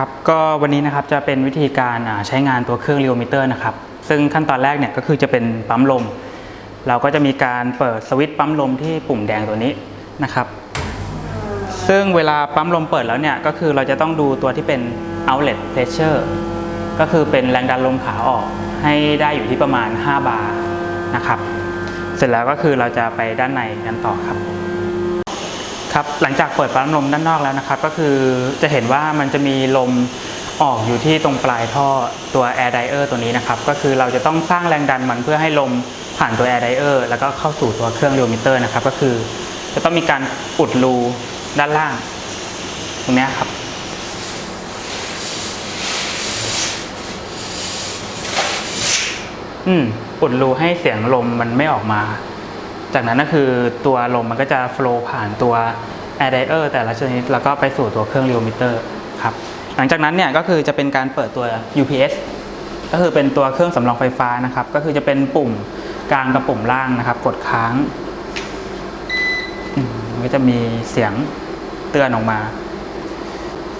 ครับก็วันนี้นะครับจะเป็นวิธีการใช้งานตัวเครื่องเรียวมิเตอร์นะครับซึ่งขั้นตอนแรกเนี่ยก็คือจะเป็นปั๊มลม เราก็จะมีการเปิดสวิตช์ปั๊มลมที่ปุ่มแดงตัวนี้นะครับ ซึ่งเวลาปั๊มลมเปิดแล้วเนี่ยก็คือเราจะต้องดูตัวที่เป็น outlet pressure ก็คือเป็นแรงดันลมขาออกให้ได้อยู่ที่ประมาณ 5 บาร์นะครับ เสร็จแล้วก็คือเราจะไปด้านในกันต่อครับ ครับหลังจากเปิดปั๊มลมด้านนอกแล้วนะครับ ก็คือจะเห็นว่ามันจะมีลมออกอยู่ที่ตรงปลายท่อตัว air dryer ตัวนี้นะครับ ก็คือเราจะต้องสร้างแรงดันมันเพื่อให้ลมผ่านตัว air dryer แล้วก็เข้าสู่ตัวเครื่องเรโอมิเตอร์นะครับ ก็คือจะต้องมีการอุดรูด้านล่าง ตรงนี้ครับ อืม อุดรูให้เสียงลมมันไม่ออกมา จากนั้นก็คือตัวลมมันก็จะโฟลว์ผ่านตัว air dryer แต่ละชนิดแล้วก็ไปสู่ตัวเครื่องเรโอมิเตอร์ครับหลังจากนั้นเนี่ยก็คือจะเป็นการเปิดตัว UPS ก็คือเป็นตัวเครื่องสำรองไฟฟ้านะครับก็คือจะเป็นปุ่มกลางกับปุ่มล่างนะครับ กดค้างก็จะมีเสียงเตือนออกมา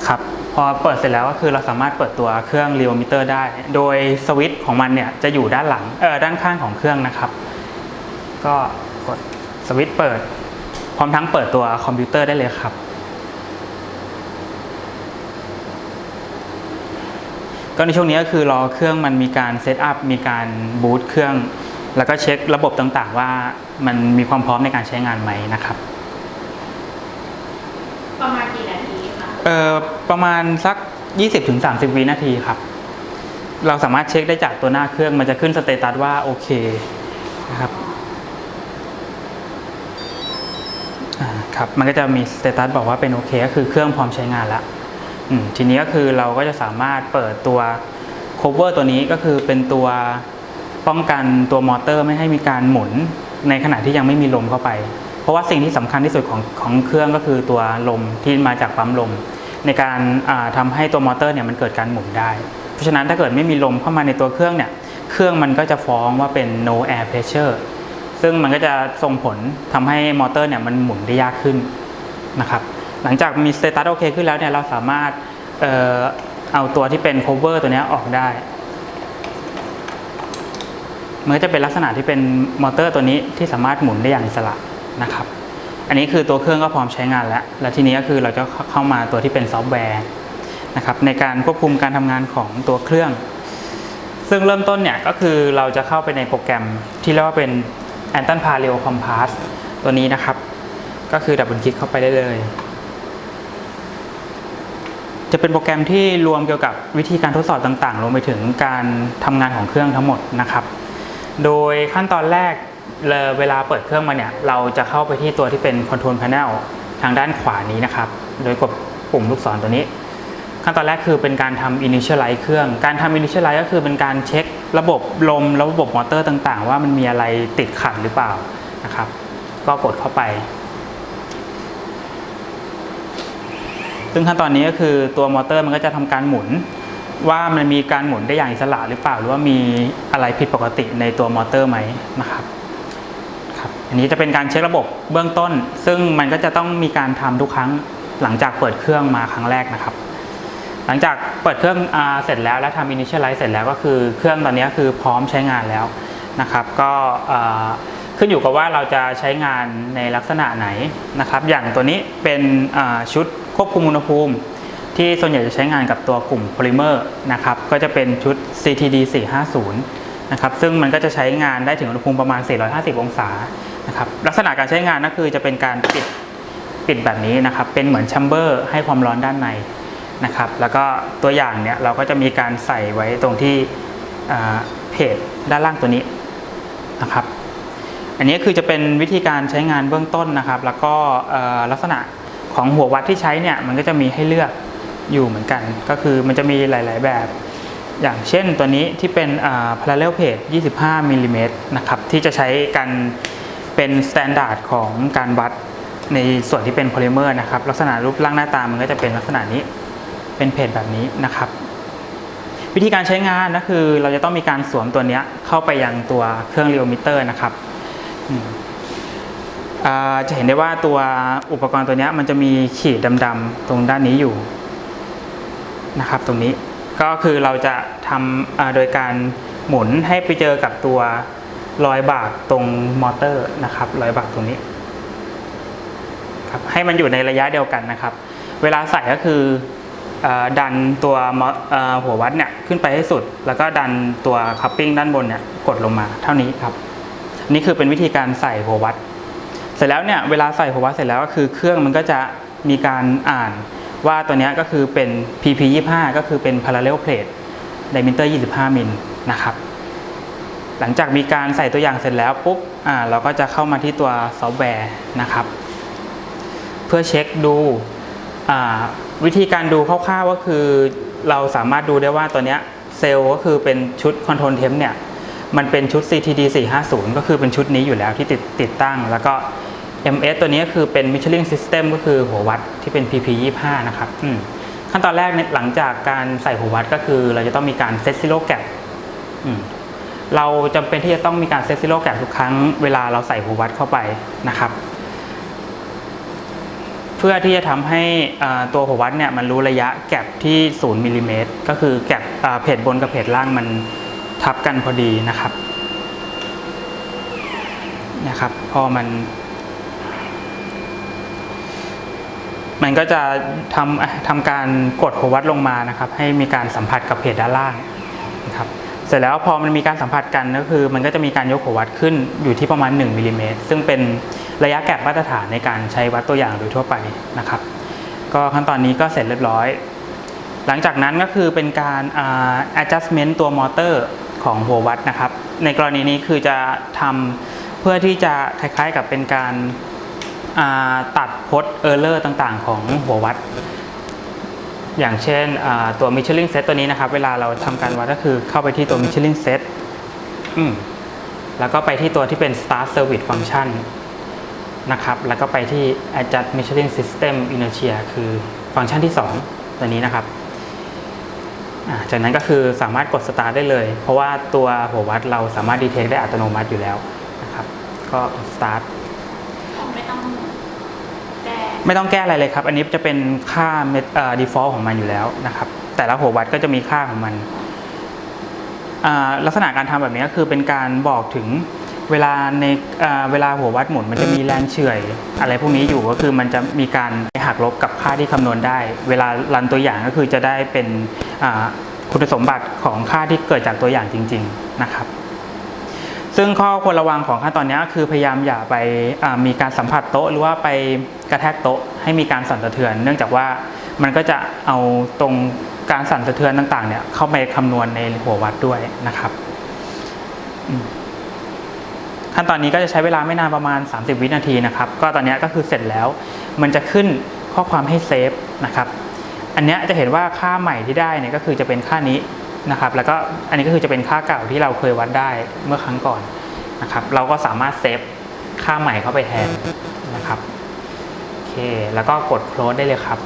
ครับพอเปิดเสร็จแล้วก็คือเราสามารถเปิดตัวเครื่องเรโอมิเตอร์ได้ โดยสวิตช์ของมันเนี่ยจะอยู่ด้านหลังเออด้านข้างของเครื่องนะครับ ก็ กดสวิตช์เปิด พร้อมทั้งเปิดตัวคอมพิวเตอร์ได้เลยครับ ก็ในช่วงนี้ก็คือรอเครื่องมันมีการเซตอัพมีการบูตเครื่อง แล้วก็เช็คระบบต่างๆ ว่ามันมีความพร้อมในการใช้งานไหมนะครับ ประมาณกี่นาทีคะเอ่อประมาณสัก 20-30 วินาทีครับ เราสามารถเช็คได้จากตัวหน้าเครื่องมันจะขึ้นสเตตัสว่าโอเคนะครับ ครับมันก็จะมีสเตตัสบอกว่าเป็นโอเคก็คือเครื่องพร้อมใช้งานแล้วทีนี้ก็คือเราก็จะสามารถเปิดตัว cover ตัวนี้ก็คือเป็นตัวป้องกันตัวมอเตอร์ไม่ให้มีการหมุนในขณะที่ยังไม่มีลมเข้าไป เพราะว่าสิ่งที่สำคัญที่สุดของของเครื่องก็คือตัวลมที่มาจากปั๊มลม ในการาทำให้ตัวมอเตอร์เนี่ยมันเกิดการหมุนได้ เพราะฉะนั้นถ้าเกิดไม่มีลมเข้ามาในตัวเครื่องเนี่ย เครื่องมันก็จะฟ้องว่าเป็น no air pressure ซึ่งมันก็จะส่งผลทำให้มอเตอร์เนี่ยมันหมุนได้ยากขึ้นนะครับ หลังจากมีสเตตัสโอเคขึ้นแล้วเนี่ยเราสามารถเอ่อเอาตัวที่เป็น cover ตัวนี้ออกได้มันก็จะเป็นลักษณะที่เป็นมอเตอร์ตัวนี้ที่สามารถหมุนได้อย่างอิสระนะครับ อันนี้คือตัวเครื่องก็พร้อมใช้งานแล้ว แล้วทีนี้ก็คือเราจะเข้ามาตัวที่เป็นซอฟต์แวร์นะครับในการควบคุมการทำงานของตัวเครื่อง ซึ่งเริ่มต้นเนี่ยก็คือเราจะเข้าไปในโปรแกรมที่เรียกว่าเป็น a n t o n Parallel Compass ตัวนี้นะครับ ก็คือดับเบิลคลิกเข้าไปได้เลย จะเป็นโปรแกรมที่รวมเกี่ยวกับวิธีการทดสอบต่างๆรวมไปถึงการทำงานของเครื่องทั้งหมดนะครับ โดยขั้นตอนแรกเลยเวลาเปิดเครื่องมาเนี่ย เราจะเข้าไปที่ตัวที่เป็น Control Panel ทางด้านขวานี้นะครับ โดยกดปุ่มลูกศรตัวนี้ ขั้นตอนแรกคือเป็นการทำ Initialize เครื่อง การทำ Initialize ก็คือเป็นการเช็ค ระบบลมและระบบมอเตอร์ต่างๆ ว่ามันมีอะไรติดขัดหรือเปล่านะครับ ก็กดเข้าไป ซึ่งขั้นตอนนี้ก็คือตัวมอเตอร์มันก็จะทำการหมุน ว่ามันมีการหมุนได้อย่างอิสระหรือเปล่า หรือว่ามีอะไรผิดปกติในตัวมอเตอร์ไหมนะครับครับ อันนี้จะเป็นการเช็คระบบเบื้องต้น ซึ่งมันก็จะต้องมีการทำทุกครั้งหลังจากเปิดเครื่องมาครั้งแรกนะครับ หลังจากเปิดเครื่องเสร็จแล้วและทำ initialize เสร็จแล้วก็คือเครื่องตอนนี้คือพร้อมใช้งานแล้วนะครับก็ขึ้นอยู่กับว่าเราจะใช้งานในลักษณะไหนนะครับ อย่างตัวนี้เป็นชุดควบคุมอุณหภูมิ ที่ส่วนใหญ่จะใช้งานกับตัวกลุ่มโพลิเมอร์นะครับก็จะเป็นชุด CTD 450นะครับซึ่งมันก็จะใช้งานได้ถึงอุณหภูมิประมาณ 450 องศานะครับลักษณะการใช้งานก็คือจะเป็นการปิดปิดแบบนี้นะครับเป็นเหมือนแชมเบอร์ให้ความร้อนด้านใน นะครับ แล้วก็ตัวอย่างเนี่ยเราก็จะมีการใส่ไว้ตรงที่เพจด้านล่างตัวนี้นะครับ อันนี้คือจะเป็นวิธีการใช้งานเบื้องต้นนะครับ แล้วก็ลักษณะของหัววัดที่ใช้เนี่ยมันก็จะมีให้เลือกอยู่เหมือนกัน ก็คือมันจะมีหลาย ๆ แบบ อย่างเช่นตัวนี้ที่เป็นอ่า parallel page 25มิลลิเมตรนะครับที่จะใช้กันเป็นสแตนดาร์ดของการวัดในส่วนที่เป็นโพลิเมอร์นะครับ ลักษณะรูปร่างหน้าตามันก็จะเป็นลักษณะนี้ เป็นเพจแบบนี้นะครับ วิธีการใช้งานก็คือเราจะต้องมีการสวมตัวนี้เข้าไปยังตัวเครื่องเรียวมิเตอร์นะครับจะเห็นได้ว่าตัวอุปกรณ์ตัวนี้มันจะมีขีดดำๆตรงด้านนี้อยู่นะครับ ตรงนี้ก็คือเราจะทำโดยการหมุนให้ไปเจอกับตัวรอยบากตรงมอเตอร์นะครับรอยบากตรงนี้ครับให้มันอยู่ในระยะเดียวกันนะครับ เวลาใส่ก็คือ ดันตัวหัววัดเนี่ยขึ้นไปให้สุด แล้วก็ดันตัวคัพปิ้งด้านบนเนี่ยกดลงมาเท่านี้ครับ นี่คือเป็นวิธีการใส่หัววัด เสร็จแล้วเนี่ยเวลาใส่หัววัดเสร็จแล้วก็คือเครื่องมันก็จะมีการอ่านว่าตัวเนี้ยก็คือเป็น PP 25ก็คือเป็น parallel plate diameter 25มิลนะครับหลังจากมีการใส่ตัวอย่างเสร็จแล้วปุ๊บอ่าเราก็จะเข้ามาที่ตัวซอฟต์แวร์นะครับ เพื่อเช็คดูอ่า วิธีการดูคร่าวๆก็คือเราสามารถดูได้ว่าตัวเนี้ยเซลล์ก็คือเป็นชุดคอนโทรลเทมเนี่ยมันเป็นชุด CTD 450 ก็คือเป็นชุดนี้อยู่แล้วที่ติดติดตั้ง แล้วก็ MS ตัวนี้ก็คือเป็น Michelin System ก็คือหัววัดที่เป็น PP 25นะครับขั้นตอนแรกเนี่ยหลังจากการใส่หัววัดก็คือ เราจะต้องมีการเซตซิโลแกรเราจำเป็นที่จะต้องมีการเซตซิโลแกรทุกครั้งเวลาเราใส่หัววัดเข้าไปนะครับ พื่อที่จะทำให้ตัวหัววัดเนี่ยมันรู้ระยะแกลบที่ 0มิลลิเมตรก็คือแกลบเพจบนกับเพจล่างมันทับกันพอดีนะครับนะครับ พอมัน มันก็จะทำทำการกดหัววัดลงมานะครับ ให้มีการสัมผัสกับเพจด้านล่างนะครับ ร็จแล้วพอมันมีการสัมผัสกันก็คือ มันก็จะมีการยกหัววัดขึ้นอยู่ที่ประมาณ1มิลลิเมตรซึ่งเป็นระยะแกลบมาตรฐานในการใช้วัดตัวอย่างโดยทั่วไปนะครับ ก็ขั้นตอนนี้ก็เสร็จเรียบร้อย หลังจากนั้นก็คือเป็นการอ่า adjustment ตัวมอเตอร์ของหัววัดนะครับ ในกรณีนี้คือจะทำเพื่อที่จะคล้ายๆกับเป็นการอ่าตัดพจน์เออร์เลอร์ต่างๆ ของหัววัด อย่างเช่นอ่าตัว Michelin Set ตัวนี้นะครับ เวลาเราทำการวัดก็คือเข้าไปที่ตัว Michelin Set อืมแล้วก็ไปที่ตัวที่เป็น Start Service Function นะครับ แล้วก็ไปที่ Adjust Measuring System Inertia คือฟังก์ชันที่ 2 ตัวนี้นะครับอ่าจากนั้นก็คือสามารถกด Start ได้เลย เพราะว่าตัวหัววัดเราสามารถดีเทคได้อัตโนมัติอยู่แล้วนะครับ ก็กด Start ผมไม่ต้องแก้ ไม่ต้องแก้อะไรเลยครับ อันนี้จะเป็นค่าเอ่อ default ของมันอยู่แล้วนะครับ แต่ละหัววัดก็จะมีค่าของมันลักษณะการทำแบบนี้ก็คือเป็นการบอกถึงเวลาในเวลาหัววัดหมุนมันจะมีแรงเฉื่อย อะไรพวกนี้อยู่ก็คือมันจะมีการหักลบกับค่าที่คำนวณได้ เวลารันตัวอย่างก็คือจะได้เป็นคุณสมบัติของค่าที่เกิดจากตัวอย่างจริง ๆ นะครับ ซึ่งข้อควรระวังของขั้นตอนนี้คือพยายามอย่าไปมีการสัมผัสโต๊ะ หรือว่าไปกระแทกโต๊ะให้มีการสั่นสะเทือน เนื่องจากว่ามันก็จะเอาตรงการสั่นสะเทือนต่างๆเนี่ยเข้าไปคำนวณในหัววัดด้วยนะครับ ขั้นตอนนี้ก็จะใช้เวลาไม่นานประมาณ 30 วินาทีนะครับ ก็ตอนนี้ก็คือเสร็จแล้ว มันจะขึ้นข้อความให้เซฟนะครับ อันนี้จะเห็นว่าค่าใหม่ที่ได้เนี่ยก็คือจะเป็นค่านี้ นะครับแล้วก็อันนี้ก็คือจะเป็นค่าเก่าที่เราเคยวัดได้เมื่อครั้งก่อนนะครับเราก็สามารถเซฟค่าใหม่เข้าไปแทนนะครับโอเคแล้วก็กด close ได้เลยครับ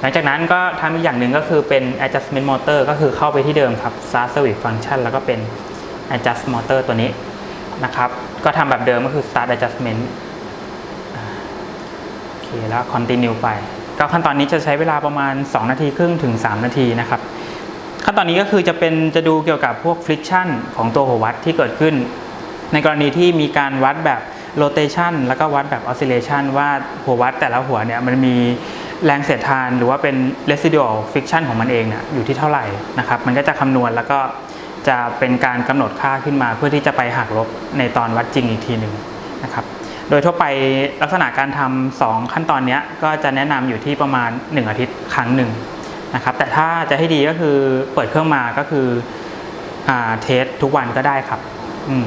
หลังจากนั้นก็ทำอีกอย่างหนึ่งก็คือเป็น adjustment motor ก็คือเข้าไปที่เดิมครับ start service function แล้วก็เป็น adjust motor ตัวนี้นะครับ ก็ทำแบบเดิมก็คือ start adjustment โอเคแล้ว continue ไป ก็ขั้นตอนนี้จะใช้เวลาประมาณ 2 นาทีครึ่งถึง 3 นาทีนะครับ ขั้นตอนนี้ก็คือจะเป็นจะดูเกี่ยวกับพวก friction ของตัวหัววัดที่เกิดขึ้น ในกรณีที่มีการวัดแบบ rotation แล้วก็วัดแบบ oscillation ว่าหัววัดแต่ละหัวเนี่ยมันมีแรงเสียดทานหรือว่าเป็น residual friction ของมันเองเนี่ยอยู่ที่เท่าไหร่นะครับ มันก็จะคำนวณแล้วก็จะเป็นการกำหนดค่าขึ้นมา เพื่อที่จะไปหักลบในตอนวัดจริงอีกทีหนึ่งนะครับ โดยทั่วไปลักษณะการทำสองขั้นตอนนี้ก็จะแนะนำอยู่ที่ประมาณ 1 อาทิตย์ครั้งหนึ่ง นะครับแต่ถ้าจะให้ดีก็คือเปิดเครื่องมาก็คืออ่าเทสทุกวันก็ได้ครับอืม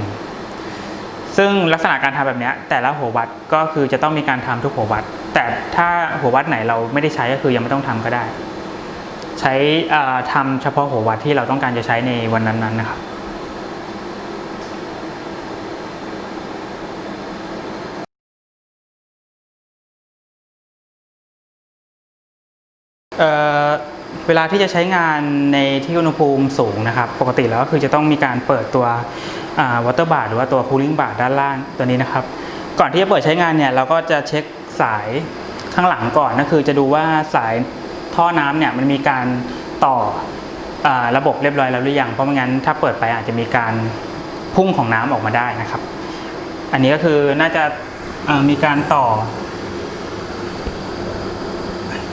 ซึ่งลักษณะการทำแบบนี้แต่ละหัววัดก็คือจะต้องมีการทำทุกหัววัด แต่ถ้าหัววัดไหนเราไม่ได้ใช้ก็คือยังไม่ต้องทำก็ได้ ใช้อ่าทำเฉพาะหัววัดที่เราต้องการจะใช้ในวันนั้นๆนะครับเอ่อ เวลาที่จะใช้งานในที่อุณหภูมิสูงนะครับ ปกติแล้วก็คือจะต้องมีการเปิดตัววอเตอร์บาร์หรือว่าตัว cooling bar ด้านล่างตัวนี้นะครับ ก่อนที่จะเปิดใช้งานเนี่ยเราก็จะเช็คสายข้างหลังก่อนก็คือจะดูว่าสายท่อน้ำเนี่ยมันมีการต่ออระบบเรียบร้อยแล้วหรือยังเพราะไม่งั้นถ้าเปิดไปอาจจะมีการพุ่งของน้ำออกมาได้นะครับ อันนี้ก็คือน่าจะามีการต่อ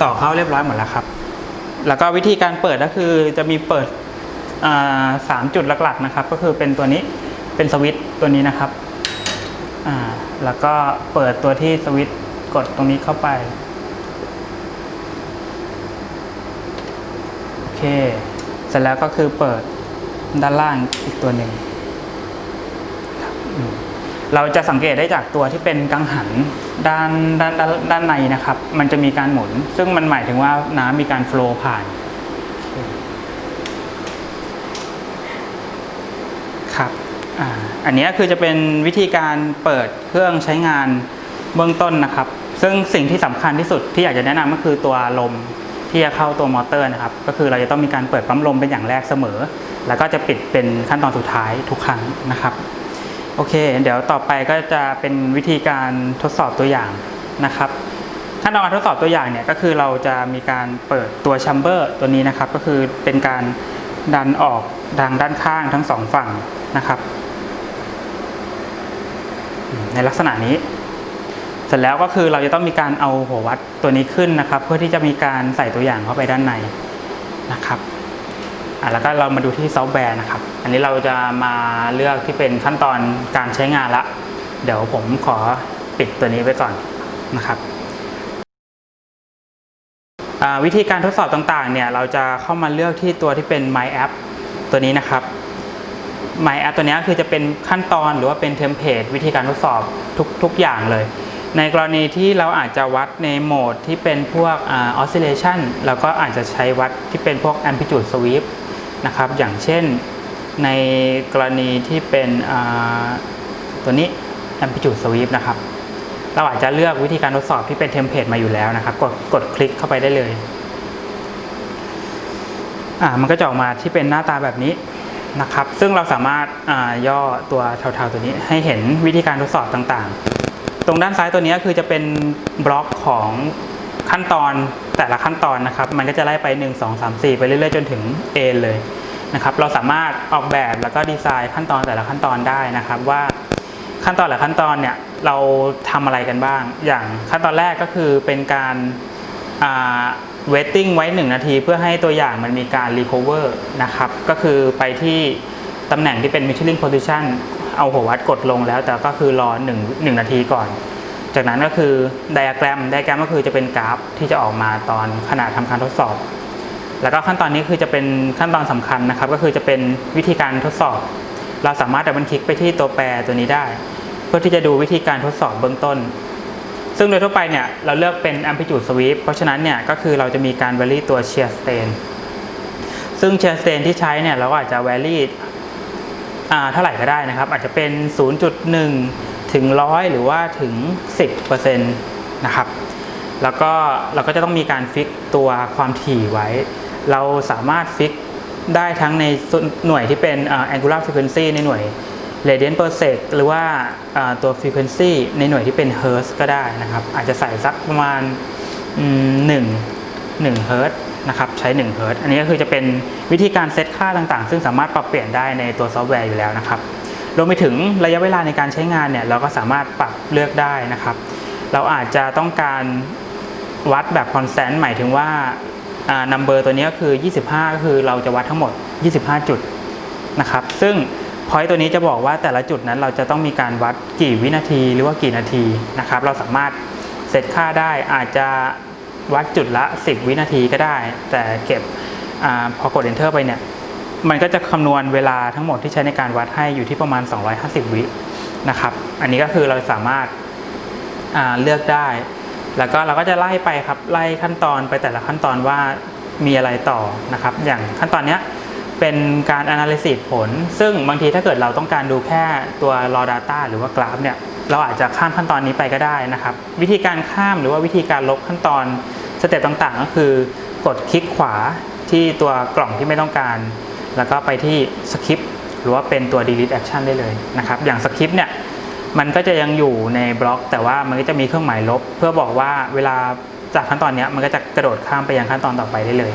ต่อเข้าเรียบร้อยหมดแล้วครับ แล้วก็วิธีการเปิดก็คือจะมีเปิดสามจุดหลักๆนะครับ ก็คือเป็นตัวนี้เป็นสวิตตัวนี้นะครับแล้วก็เปิดตัวที่สวิตกดตรงนี้เข้าไปโอเค เสร็จแล้วก็คือเปิดด้านล่างอีกตัวหนึ่งครับ เราจะสังเกตได้จากตัวที่เป็นกังหันด้านด้านด้านด้านในนะครับ มันจะมีการหมุน ซึ่งมันหมายถึงว่าน้ำมีการโฟลว์ผ่านครับออันนี้คือจะเป็นวิธีการเปิดเครื่องใช้งานเบื้องต้นนะครับ ซึ่งสิ่งที่สำคัญที่สุดที่อยากจะแนะนำก็คือตัวลมที่จะเข้าตัวมอเตอร์นะครับ ก็คือเราจะต้องมีการเปิดปั๊มลมเป็นอย่างแรกเสมอ แล้วก็จะปิดเป็นขั้นตอนสุดท้ายทุกครั้งนะครับ โอเค เดี๋ยวต่อไปก็จะเป็นวิธีการทดสอบตัวอย่างนะครับขั้นตอนการทดสอบตัวอย่างเนี่ยก็คือเราจะมีการเปิดตัวแชมเบอร์ตัวนี้นะครับ ก็คือเป็นการดันออกดังด้านข้างทั้งสองฝั่งนะครับ ในลักษณะนี้ เสร็จแล้วก็คือเราจะต้องมีการเอาหัววัดตัวนี้ขึ้นนะครับ เพื่อที่จะมีการใส่ตัวอย่างเข้าไปด้านในนะครับ อะแล้วก็เรามาดูที่ซอฟต์แวร์นะครับ อันนี้เราจะมาเลือกที่เป็นขั้นตอนการใช้งานละ เดี๋ยวผมขอปิดตัวนี้ไว้ก่อนนะครับวิธีการทดสอบต่างๆ เนี่ย เราจะเข้ามาเลือกที่ตัวที่เป็น My App ตัวนี้นะครับ My App ตัวนี้คือจะเป็นขั้นตอนหรือว่าเป็นเทมเพลตวิธีการทดสอบทุกทุกอย่างเลย ในกรณีที่เราอาจจะวัดในโหมดที่เป็นพวกอ่า oscillation เราก็อาจจะใช้วัดที่เป็นพวก amplitude sweep นะครับ อย่างเช่นในกรณีที่เป็นตัวนี้ amplitude sweep นะครับ เราอาจจะเลือกวิธีการทดสอบที่เป็นเทมเพลตมาอยู่แล้วนะครับ กดกดคลิกเข้าไปได้เลยอ่ามันก็จะออกมาที่เป็นหน้าตาแบบนี้นะครับ ซึ่งเราสามารถย่อตัวเทาๆตัวนี้ให้เห็นวิธีการทดสอบต่างๆ ตรงด้านซ้ายตัวนี้คือจะเป็นบล็อกของขั้นตอน แต่ละขั้นตอนนะครับ มันก็จะไล่ไป 1 2 3 4 ไปเรื่อยๆ จนถึง A เลยนะครับ เราสามารถออกแบบแล้วก็ดีไซน์ขั้นตอนแต่ละขั้นตอนได้นะครับ ว่าขั้นตอนหลายขั้นตอนเนี่ยเราทำอะไรกันบ้าง อย่างขั้นตอนแรกก็คือเป็นการเวทติ้งไว้ 1 นาที เพื่อให้ตัวอย่างมันมีการ recover นะครับ ก็คือไปที่ตำแหน่งที่เป็น measuring position เอาหัววัดกดลงแล้วแต่ก็คือรอ1 1นาทีก่อน จากนั้นก็คือไดอะแกรมไดอะแกรมก็คือจะเป็นกราฟที่จะออกมาตอนขณะทำการทดสอบ แล้วก็ขั้นตอนนี้คือจะเป็นขั้นตอนสำคัญนะครับ ก็คือจะเป็นวิธีการทดสอบ เราสามารถดับเบิลคลิกไปที่ตัวแปรตัวนี้ได้ เพื่อที่จะดูวิธีการทดสอบเบื้องต้น ซึ่งโดยทั่วไปเนี่ยเราเลือกเป็น amplitude sweep เพราะฉะนั้นเนี่ยก็คือเราจะมีการ vary ตัว shear strain ซึ่ง shear strain ที่ใช้เนี่ยเราก็อาจจะ vary อ่าเท่าไหร่ก็ได้นะครับ อาจจะเป็น 0.1 ถึง100หรือว่าถึง 10%นะครับ แล้วก็เราก็จะต้องมีการฟิกตัวความถี่ไว้ เราสามารถฟิกได้ทั้งในหน่วยที่เป็นอ่า angular frequency ในหน่วย radian per sec หรือว่าตัว frequency ในหน่วยที่เป็น hertz ก็ได้นะครับ อาจจะใส่สักประมาณอืมหนึ่งหนึ่งเฮิร์ตนะครับใช้1เฮิร์ตอันนี้ก็คือจะเป็นวิธีการเซตค่าต่างๆ ซึ่งสามารถปรับเปลี่ยนได้ในตัวซอฟต์แวร์อยู่แล้วนะครับ รวมไปถึงระยะเวลาในการใช้งานเนี่ยเราก็สามารถปรับเลือกได้นะครับ เราอาจจะต้องการวัดแบบ constant หมายถึงว่าอ่า number ตัวนี้ก็คือ 25 ก็คือเราจะวัดทั้งหมด 25 จุดนะครับ ซึ่ง point ตัวนี้จะบอกว่าแต่ละจุดนั้นเราจะต้องมีการวัดกี่วินาทีหรือว่ากี่นาทีนะครับ เราสามารถเซตค่าได้อาจจะวัดจุดละ 10 วินาทีก็ได้ แต่เก็บอพอกด enter ไปเนี่ย มันก็จะคำนวณเวลาทั้งหมดที่ใช้ในการวัดให้อยู่ที่ประมาณ 250 วินะครับ อันนี้ก็คือเราสามารถเลือกได้ แล้วก็เราก็จะไล่ไปครับ ไล่ขั้นตอนไปแต่ละขั้นตอนว่ามีอะไรต่อนะครับ อย่างขั้นตอนนี้เป็นการ analysis ผล ซึ่งบางทีถ้าเกิดเราต้องการดูแค่ตัว raw data หรือว่ากราฟเนี่ย เราอาจจะข้ามขั้นตอนนี้ไปก็ได้นะครับ วิธีการข้ามหรือว่าวิธีการลบขั้นตอนสเต็ปต่างๆ ก็คือกดคลิกขวาที่ตัวกล่องที่ไม่ต้องการ แล้วก็ไปที่ skip หรือว่าเป็นตัว delete action ได้เลยนะครับ อย่าง skip เนี่ยมันก็จะยังอยู่ในบล็อก แต่ว่ามันก็จะมีเครื่องหมายลบ เพื่อบอกว่าเวลาจากขั้นตอนนี้มันก็จะกระโดดข้ามไปยังขั้นตอนต่อไปได้เลย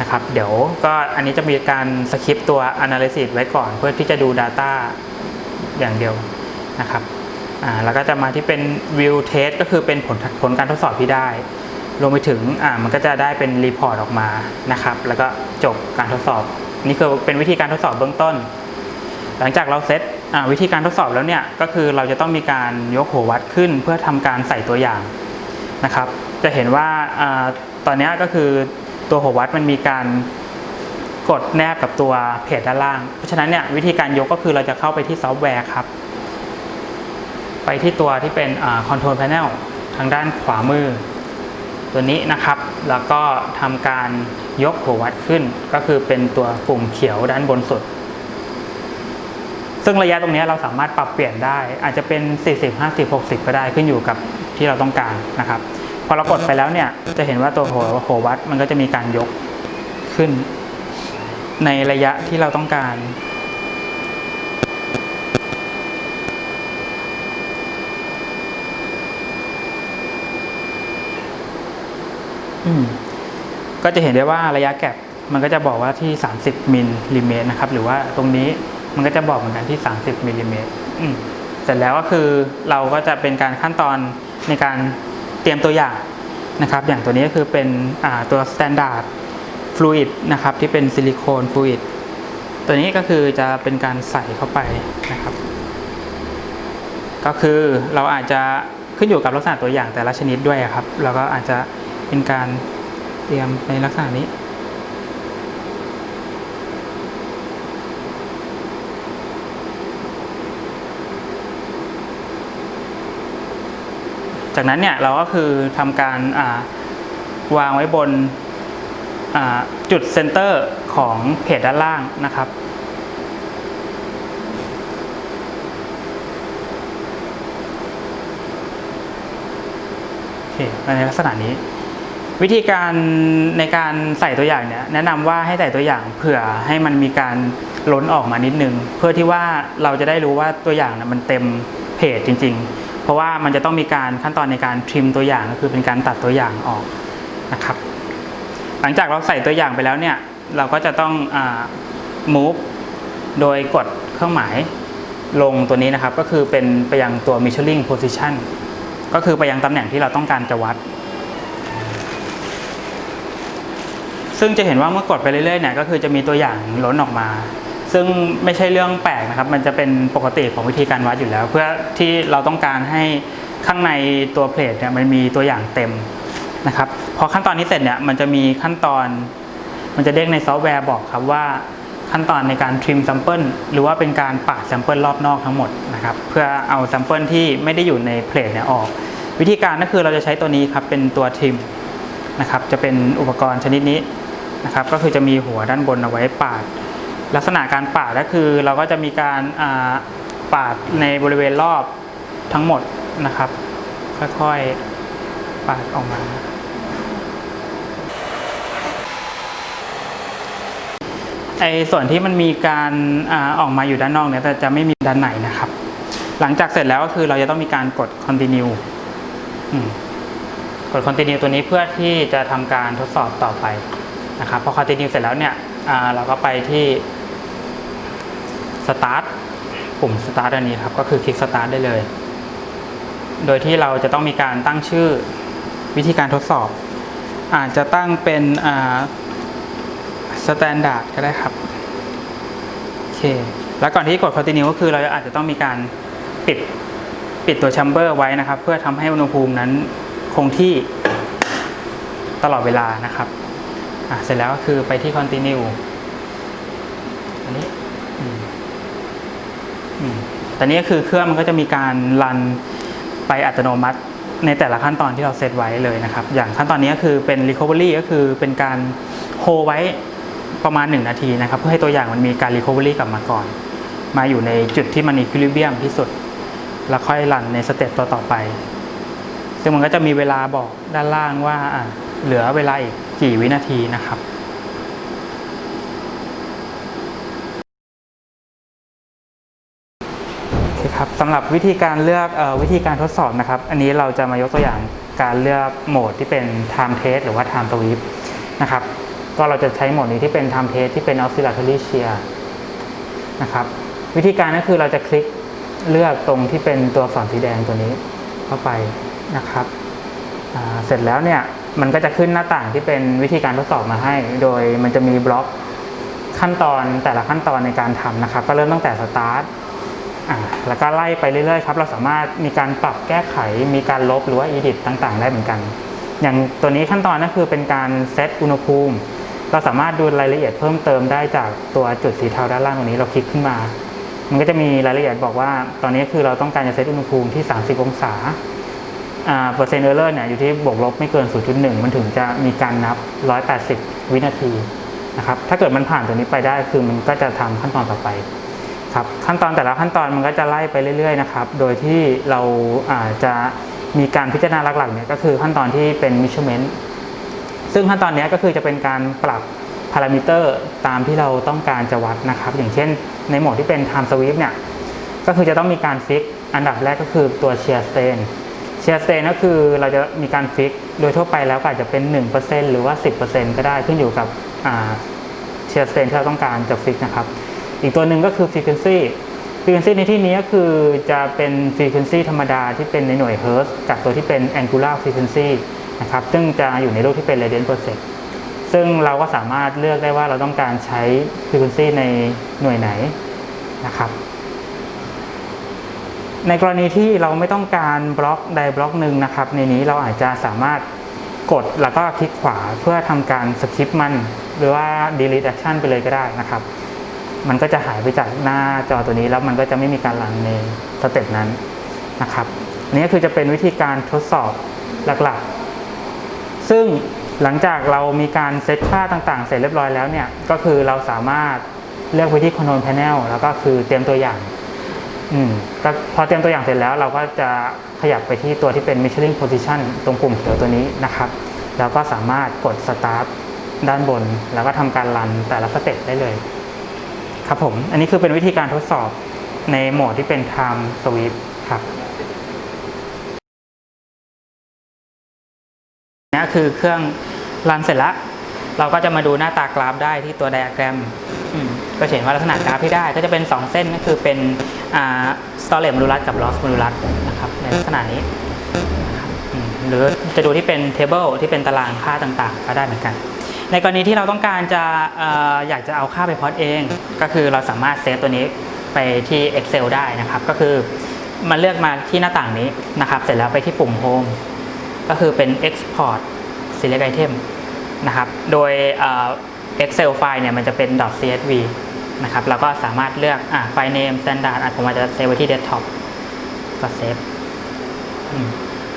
นะครับ เดี๋ยวก็อันนี้จะมีการสคริปต์ตัว analysis ไว้ก่อน เพื่อที่จะดู Data อย่างเดียวนะครับอ่าแล้วก็จะมาที่เป็น view test ก็คือเป็นผลผลการทดสอบที่ได้รวมไปถึงอ่ามันก็จะได้เป็นรีพอร์ตออกมานะครับ แล้วก็จบการทดสอบ นี่คือเป็นวิธีการทดสอบเบื้องต้น หลังจากเราเซตวิธีการทดสอบแล้วเนี่ยก็คือเราจะต้องมีการยกหัววัดขึ้นเพื่อทำการใส่ตัวอย่างนะครับ จะเห็นว่าอตอนนี้ก็คือตัวหัววัดมันมีการกดแนบกับตัวเพจด้านล่าง เพราะฉะนั้นเนี่ยวิธีการยกก็คือเราจะเข้าไปที่ซอฟต์แวร์ครับ ไปที่ตัวที่เป็นคอนโทรลแพนเนลทางด้านขวามือ ตัวนี้นะครับ แล้วก็ทำการยกหัววัดขึ้น ก็คือเป็นตัวปุ่มเขียวด้านบนสุด ซึ่งระยะตรงนี้เราสามารถปรับเปลี่ยนได้ อาจจะเป็น 40 50 60 ก็ได้ขึ้นอยู่กับที่เราต้องการนะครับ พอเรากดไปแล้วเนี่ย จะเห็นว่าตัวหัวหัววัดมันก็จะมีการยกขึ้น ในระยะที่เราต้องการ ก็จะเห็นได้ว่าระยะแก็บมันก็จะบอกว่าที่ 30มิลลิเมตรนะครับ หรือว่าตรงนี้มันก็จะบอกเหมือนกันที่ 30มิลลิเมตรเสร็จแล้วก็คือเราก็จะเป็นการขั้นตอนในการเตรียมตัวอย่างนะครับ อย่างตัวนี้ก็คือเป็นตัว standard fluid นะครับ ที่เป็นซิลิโคน fluid ตัวนี้ก็คือจะเป็นการใส่เข้าไปนะครับ ก็คือเราอาจจะขึ้นอยู่กับลักษณะตัวอย่างแต่ละชนิดด้วยครับ แล้วก็อาจจะ เป็นการเตรียมในลักษณะนี้ จากนั้นเนี่ยเราก็คือทำการาวางไว้บนจุดเซนเตอร์ของเพจด้านล่างนะครับโอเคในลักษณะนี้ วิธีการในการใส่ตัวอย่างเนี่ยแนะนำว่าให้ใส่ตัวอย่างเผื่อให้มันมีการล้นออกมานิดนึง เพื่อที่ว่าเราจะได้รู้ว่าตัวอย่างนี่ยมันเต็มเพจจริง ๆ เพราะว่ามันจะต้องมีการขั้นตอนในการทริมตัวอย่างก็คือเป็นการตัดตัวอย่างออกนะครับ หลังจากเราใส่ตัวอย่างไปแล้วเนี่ยเราก็จะต้องอ move โดยกดเครื่องหมายลงตัวนี้นะครับ ก็คือเป็นไปยังตัว measuring position ก็คือไปยังตำแหน่งที่เราต้องการจะวัด ซึ่งจะเห็นว่าเมื่อกดไปเรื่อยๆเนี่ยก็คือจะมีตัวอย่างล้นออกมา ซึ่งไม่ใช่เรื่องแปลกนะครับ มันจะเป็นปกติของวิธีการวัดอยู่แล้ว เพื่อที่เราต้องการให้ข้างในตัวเพลทเนี่ยมันมีตัวอย่างเต็มนะครับพอขั้นตอนนี้เสร็จเนี่ยมันจะมีขั้นตอน มันจะเด้งในซอฟต์แวร์บอกครับว่าขั้นตอนในการ trim sample หรือว่าเป็นการปาด sample รอบนอกทั้งหมดนะครับเพื่อเอา sample ที่ไม่ได้อยู่ในเพลทเนี่ยออก วิธีการก็คือเราจะใช้ตัวนี้ครับเป็นตัว trim นะครับจะเป็นอุปกรณ์ชนิดนี้ นะครับ ก็คือจะมีหัวด้านบนเอาไว้ปาด ลักษณะการปาดก็คือเราก็จะมีการาปาดในบริเวณรอบทั้งหมดนะครับ ค่อยๆปาดออกมา ไอ้ส่วนที่มันมีการอาออกมาอยู่ด้านนอกเนี่ยแต่จะไม่มีด้านในนะครับ หลังจากเสร็จแล้วก็คือเราจะต้องมีการกด continue กด continue ตัวนี้เพื่อที่จะทำการทดสอบต่อไป นะครับพอ continue เสร็จแล้วเนี่ยเราก็ไปที่ start ปุ่ม start อันนี้ครับก็คือคลิก start ได้เลย โดยที่เราจะต้องมีการตั้งชื่อวิธีการทดสอบ อาจจะตั้งเป็นสแตนดาร์ดก็ได้ครับโอเคแล้วก่อนที่กด continue ก็คือเราอาจจะต้องมีการปิดปิดตัวแชมเบอร์ไว้นะครับ เพื่อทำให้อุณหภูมินั้นคงที่ตลอดเวลานะครับ อะเสร็จแล้วก็คือไปที่ continue อันนี้อืมอืมแต่นี้ก็คือเครื่องมันก็จะมีการรันไปอัตโนมัติในแต่ละขั้นตอนที่เราเซตไว้เลยนะครับ อย่างขั้นตอนนี้ก็คือเป็น recovery ก็คือเป็นการโฮไว้ประมาณ 1 นาทีนะครับ เพื่อให้ตัวอย่างมันมีการ recovery กลับมาก่อน มาอยู่ในจุดที่มัน equilibrium ที่สุด แล้วค่อยรันในสเต็ปตัวต่อไป ซึ่งมันก็จะมีเวลาบอกด้านล่างว่าอะ เหลือเวลาอีกกี่วินาทีนะครับโอเคครับสำหรับวิธีการเลือกอวิธีการทดสอบนะครับ อันนี้เราจะมายกตัวอย่างการเลือกโหมดที่เป็น time test หรือว่า time sweep นะครับ ก็เราจะใช้โหมดนี้ที่เป็น time test ที่เป็น oscillatory shear นะครับ วิธีการก็คือเราจะคลิกเลือกตรงที่เป็นตัวอักษรสีแดงตัวนี้เข้าไปนะครับ เสร็จแล้วเนี่ย มันก็จะขึ้นหน้าต่างที่เป็นวิธีการทดสอบมาให้ โดยมันจะมีบล็อกขั้นตอนแต่ละขั้นตอนในการทำนะครับ ก็เริ่มตั้งแต่สตาร์ทแล้วก็ไล่ไปเรื่อยๆครับ เราสามารถมีการปรับแก้ไข มีการลบหรือว่า edit ต่างๆ ได้เหมือนกัน อย่างตัวนี้ขั้นตอนก็คือเป็นการเซตอุณหภูมิ เราสามารถดูรายละเอียดเพิ่มเติมได้จากตัวจุดสีเทาด้านล่างตรงนี้เราคลิกขึ้นมา มันก็จะมีรายละเอียดบอกว่า ตอนนี้คือเราต้องการจะเซตอุณหภูมิที่ 30 องศา เปอร์เซ็นต์เออร์เลอร์เนี่ยอยู่ที่บวกลบไม่เกิน 0.1 มันถึงจะมีการนับ 180 วินาทีนะครับถ้าเกิดมันผ่านตัวนี้ไปได้คือมันก็จะทำขั้นตอนต่อไปครับขั้นตอนแต่ละขั้นตอนมันก็จะไล่ไปเรื่อยๆนะครับโดยที่เราอาจจะมีการพิจารณาหลักๆเนี่ยก็คือขั้นตอนที่เป็น measurement ซึ่งขั้นตอนนี้ก็คือจะเป็นการปรับพารามิเตอร์ตามที่เราต้องการจะวัดนะครับ อย่างเช่นในโหมดที่เป็น time sweep เนี่ยก็คือจะต้องมีการฟิกอันดับแรกก็คือตัว shear strain shear strain ก็คือเราจะมีการฟิกโดยทั่วไปแล้วก็อาจจะเป็น 1%หรือว่า 10%ก็ได้ขึ้นอยู่กับอ่า shear strain ที่เราต้องการจะฟิกนะครับ อีกตัวหนึ่งก็คือ frequency frequency ในที่นี้ก็คือจะเป็น frequency ธรรมดาที่เป็นในหน่วย hertz กับตัวที่เป็น angular frequency นะครับซึ่งจะอยู่ในรูปที่เป็น radian per sec ซึ่งเราก็สามารถเลือกได้ว่าเราต้องการใช้ frequency ในหน่วยไหนนะครับ ในกรณีที่เราไม่ต้องการบล็อกใดบล็อกหนึ่งนะครับ ในนี้เราอาจจะสามารถกดแล้วก็คลิกขวาเพื่อทำการสคิปมัน หรือว่า delete action ไปเลยก็ได้นะครับ มันก็จะหายไปจากหน้าจอตัวนี้แล้วมันก็จะไม่มีการรันในสเต็ปนั้นนะครับนนี้ก็คือจะเป็นวิธีการทดสอบหลักๆ ซึ่งหลังจากเรามีการเซตค่าต่างๆ เสร็จเรียบร้อยแล้วเนี่ย ก็คือเราสามารถเลือกไปที่ Control Panel แล้วก็คือเตรียมตัวอย่าง อืมก็พอเตรียมตัวอย่างเสร็จแล้วเราก็จะขยับไปที่ตัวที่เป็น measuring position ตรงปุ่มเขียวตัวนี้นะครับแล้วก็สามารถกด start ด้านบน แล้วก็ทำการรันแต่ละสเต็ปได้เลย ครับผม อันนี้คือเป็นวิธีการทดสอบในโหมดที่เป็น time sweep ครับนี่คือเครื่องรันเสร็จแล้ว เราก็จะมาดูหน้าตากราฟได้ที่ตัวไดอะแกรมอืม ก็เห็นว่าลักษณะกราฟที่ได้ก็จะเป็น 2 เส้นก็คือเป็นอ่า storage modulus กับ loss modulus นะครับในลักษณะนี้นะครับหรือจะดูที่เป็น table ที่เป็นตารางค่าต่างๆ ก็ได้เหมือนกัน ในกรณีที่เราต้องการจะออยากจะเอาค่าไปพอตเอง ก็คือเราสามารถเซฟตัวนี้ไปที่ Excel ได้นะครับ ก็คือมันเลือกมาที่หน้าต่างนี้นะครับ เสร็จแล้วไปที่ปุ่ม Home ก็คือเป็น Export Select Item นะครับ โดยเอ่อ Excel ไฟล์เนี่ยมันจะเป็น .csv นะครับแล้วก็สามารถเลือกอะไฟล์ name standard อะผมอาจจะเซฟไว้ที่ desktop ก็เซฟ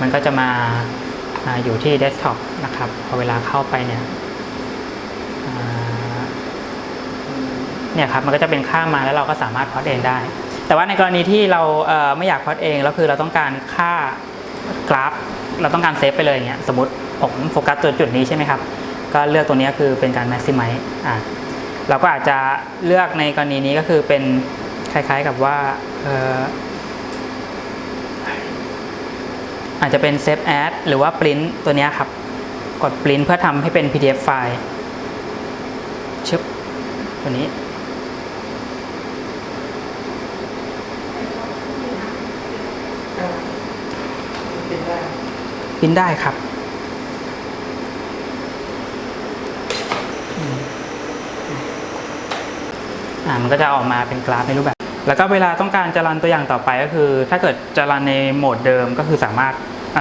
มันก็จะมาอาอยู่ที่ desktop นะครับพอเวลาเข้าไปเนี่ยเนี่ยครับมันก็จะเป็นค่ามาแล้วเราก็สามารถพอดเองได้ แต่ว่าในกรณีที่เราเไม่อยากพอดเองแล้วคือเราต้องการค่ากราฟ เราต้องการเซฟไปเลยอย่างเงี้ยสมมติผมโฟกัสตัวจุดนี้ใช่ไหมครับ ก็เลือกตัวนี้คือเป็นการ maximize อ่า เราก็อาจจะเลือกในกรณีนี้ก็คือเป็นคล้ายๆกับว่าอาจจะเป็น save as หรือว่า print ตัวนี้ครับ กด print เพื่อทำให้เป็น PDF ไฟล์ชึบตัวนี้ พิมพ์ได้ครับอืม อ่ามันก็จะออกมาเป็นกราฟในรูปแบบ แล้วก็เวลาต้องการจะรันตัวอย่างต่อไปก็คือ ถ้าเกิดจะรันในโหมดเดิมก็คือสามารถอ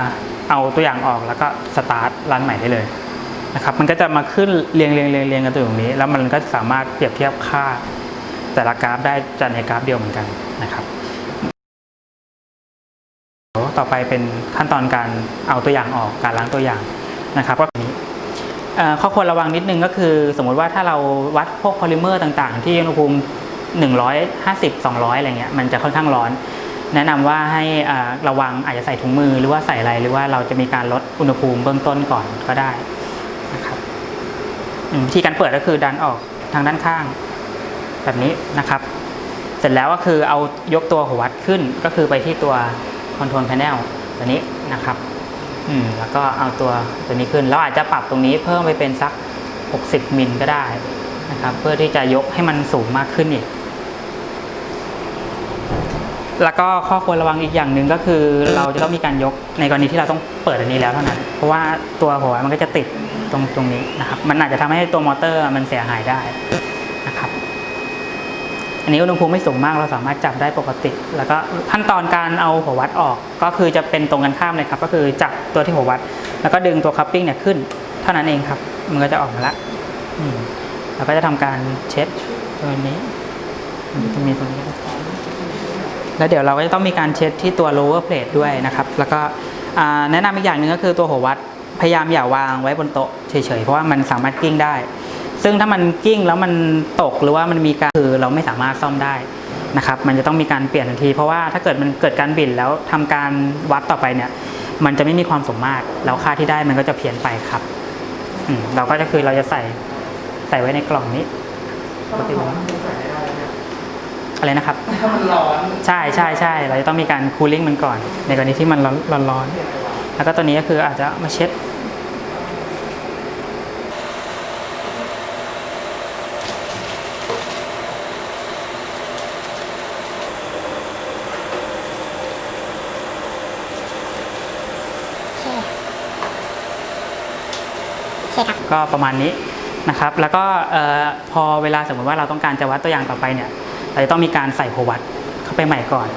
เอาตัวอย่างออกแล้วก็สตาร์ทรันใหม่ได้เลยนะครับมันก็จะมาขึ้นเรียงเรียงเรียงเรียงกันตรงนี้ แล้วมันก็สามารถเปรียบเทียบค่า แต่ละกราฟได้จากในกราฟเดียวเหมือนกันนะครับต่อไปเป็นขั้นตอนการเอาตัวอย่างออกการล้างตัวอย่างนะครับก็นี้ ข้อควรระวังนิดนึงก็คือ สมมุติว่าถ้าเราวัดพวกโพลิเมอร์ต่างๆ ที่อุณหภูมิ 150 200 อะไรเงี้ยมันจะค่อนข้างร้อน แนะนำว่าให้ระวังอาจจะใส่ถุงมือหรือว่าใส่อะไรหรือว่าเราจะมีการลดอุณหภูมิเบื้องต้นก่อนก็ได้นะครับวิธีการเปิดก็คือดันออกทางด้านข้าง แบบนี้นะครับ เสร็จแล้วก็คือเอายกตัวหัววัดขึ้นก็คือไปที่ตัว Control Panel ตัวนี้นะครับ แล้วก็เอาตัวตัวนี้ขึ้น แล้วอาจจะปรับตรงนี้เพิ่มไปเป็นสัก 60 มิลก็ได้นะครับ เพื่อที่จะยกให้มันสูงมากขึ้นอีก แล้วก็ข้อควรระวังอีกอย่างหนึ่งก็คือ เราจะต้องมีการยกในกรณีที่เราต้องเปิดอันนี้แล้วเท่านั้น เพราะว่าตัวหัวมันก็จะติดตรงตรงนี้นะครับ มันอาจจะทำให้ตัวมอเตอร์มันเสียหายได้ นนี้อุณหภูมิไม่สูงมากเราสามารถจับได้ปกติ แล้วก็ขั้นตอนการเอาหัววัดออกก็คือจะเป็นตรงกันข้ามเลยครับ ก็คือจับตัวที่หัววัด แล้วก็ดึงตัวคัพปิ้งเนี่ยขึ้น เท่านั้นเองครับ มันก็จะออกมาละเราก็จะทำการเช็ดตัวนี้มันจะมีตรงนี้ แล้วเดี๋ยวเราก็จะต้องมีการเช็ดที่ตัว lower plate ด้วยนะครับ แล้วก็แนะนำอีกอย่างหนึ่งก็คือตัวหัววัดพยายามอย่าวางไว้บนโต๊ะเฉยๆเพราะว่ามันสามารถกิ้งได้ ซึ่งถ้ามันกิ้งแล้วมันตกหรือว่ามันมีการคือเราไม่สามารถซ่อมได้นะครับ มันจะต้องมีการเปลี่ยนทันที เพราะว่าถ้าเกิดมันเกิดการบินแล้วทำการวัดต่อไปเนี่ย มันจะไม่มีความสมมาตรแล้วค่าที่ได้มันก็จะเพี้ยนไปครับอืมเราก็จะคือเราจะใส่ใส่ไว้ในกล่องนี้ปกติแล้วอะไรนะครับถ้ามันร้อนใช่ใช่ใช่เราจะต้องมีการคูลิ่งมันก่อน ในกรณีที่มันร้อนร้อนร้อนแล้วก็ตัวนี้ก็คืออาจจะมาเช็ด ก็ประมาณนี้นะครับแล้วก็พอเวลาสมมติว่าเราต้องการจะวัดตัวอย่างต่อไปเนี่ยเราจะต้องมีการใส่หัววัดเข้าไปใหม่ก่อน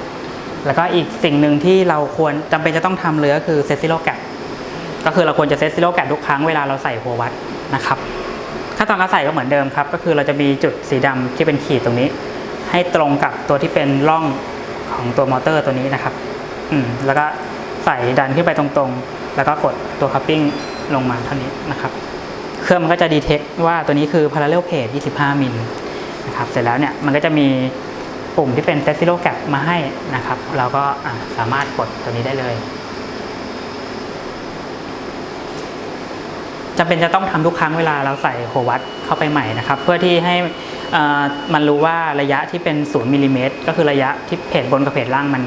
แล้วก็อีกสิ่งหนึ่งที่เราควรจำเป็นจะต้องทำเลยก็คือเซตซิโลแกก็คือเราควรจะเซตซิโลแกทุกครั้งเวลาเราใส่หัววัดนะครับขั้นตอนการใส่ก็เหมือนเดิมครับ ก็คือเราจะมีจุดสีดำที่เป็นขีดตรงนี้ ให้ตรงกับตัวที่เป็นร่องของตัวมอเตอร์ตัวนี้นะครับอืมแล้วก็ใส่ดันขึ้นไปตรงๆ แล้วก็กดตัวคัพปิ้งลงมาเท่านี้นะครับ เครื่องมันก็จะดีเทคว่าตัวนี้คือ parallel plate 25 มิลนะครับเสร็จแล้วเนี่ยมันก็จะมีปุ่มที่เป็น set zero gap มาให้นะครับ เราก็สามารถกดตัวนี้ได้เลยจำเป็นจะต้องทำทุกครั้งเวลาเราใส่หัววัดเข้าไปใหม่นะครับ เพื่อที่ให้มันรู้ว่าระยะที่เป็น0มิลลิเมตรก็คือระยะที่เพจบนกับเพจล่างมัน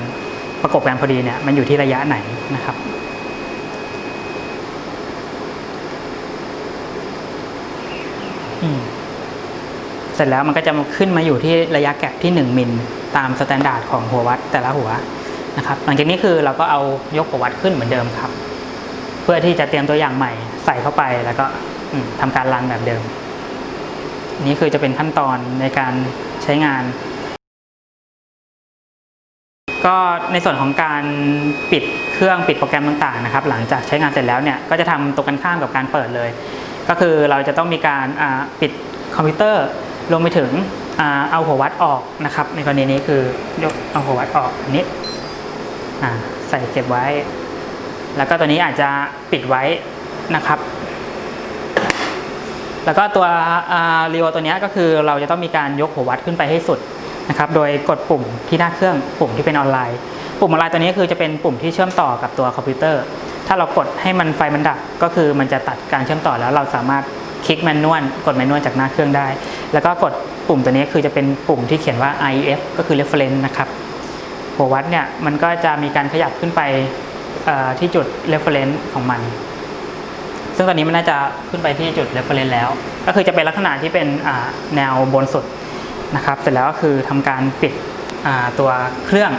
ประกบกันพอดีเนี่ยมันอยู่ที่ระยะไหนนะครับ อืม เสร็จแล้วมันก็จะขึ้นมาอยู่ที่ระยะแกะที่ 1มิลตามสแตนดาร์ดของหัววัดแต่ละหัวนะครับหลังจากนี้คือเราก็เอายกหัววัดขึ้นเหมือนเดิมครับ เพื่อที่จะเตรียมตัวอย่างใหม่ใส่เข้าไปแล้วก็อืมทำการรันแบบเดิม นี่คือจะเป็นขั้นตอนในการใช้งาน ก็ในส่วนของการปิดเครื่องปิดโปรแกรมต่างๆนะครับ หลังจากใช้งานเสร็จแล้วเนี่ยก็จะทำตรงกันข้ามกับการเปิดเลย ก็คือเราจะต้องมีการปิดคอมพิวเตอร์รวมไปถึงเอาหัววัดออกนะครับ ในกรณีนี้คือยกเอาหัววัดออกอันนี้ใส่เก็บไว้ แล้วก็ตัวนี้อาจจะปิดไว้นะครับ แล้วก็ตัวรีโอตัวนี้ก็คือเราจะต้องมีการยกหัววัดขึ้นไปให้สุดนะครับ โดยกดปุ่มที่หน้าเครื่องปุ่มที่เป็นออนไลน์ ปุ่มออนไลน์ตัวนี้คือจะเป็นปุ่มที่เชื่อมต่อกับตัวคอมพิวเตอร์ ถ้าเรากดให้มันไฟมันดับก็คือมันจะตัดการเชื่อมต่อแล้วเราสามารถคลิกแมนนวลกดแมนนวลจากหน้าเครื่องได้ แล้วก็กดปุ่มตัวนี้คือจะเป็นปุ่มที่เขียนว่า IF ก็คือ reference นะครับหัววัดเนี่ยมันก็จะมีการขยับขึ้นไปที่จุด reference ของมัน ซึ่งตอนนี้มันน่าจะขึ้นไปที่จุด reference แล้ว ก็คือจะเป็นลักษณะที่เป็นแนวบนสุดนะครับเสร็จแล้วก็คือทำการปิดตัวเครื่อง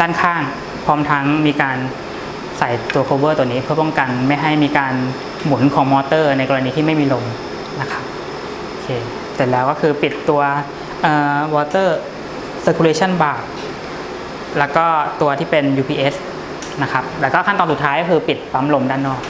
ด้านข้าง พร้อมทั้งมีการ ใส่ตัว cover ตัวนี้เพื่อป้องกันไม่ให้มีการหมุนของมอเตอร์ ในกรณีที่ไม่มีลมนะครับโอเคเสร็จแล้วก็คือปิดตัว water circulation bar แล้วก็ตัวที่เป็น UPS นะครับ แล้วก็ขั้นตอนสุดท้ายก็คือปิดปั๊มลมด้านนอก